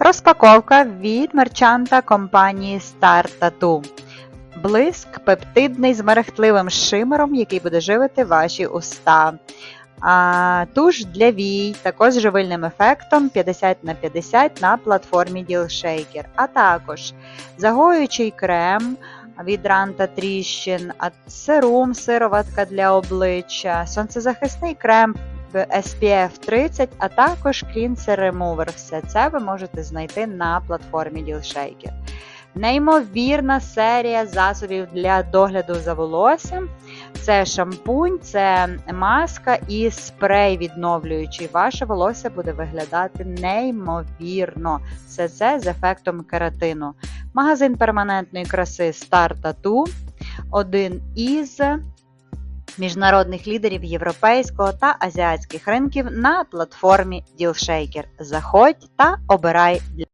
Розпаковка від мерчанта компанії Star Tattoo. Блиск пептидний з мерехтливим шимером, який буде живити ваші уста. А, туш для вій, також з живильним ефектом 50 на 50 на платформі DealShaker. А також загоюючий крем від Ранта Тріщин, а серум, сироватка для обличчя, сонцезахисний крем SPF 30, а також Cleanser Remover. Все це ви можете знайти на платформі DealShaker. Неймовірна серія засобів для догляду за волоссям. Це шампунь, це маска і спрей відновлюючий. Ваше волосся буде виглядати неймовірно. Все це з ефектом кератину. Магазин перманентної краси Star Tattoo один із міжнародних лідерів європейського та азіатських ринків на платформі DealShaker. Заходь та обирай для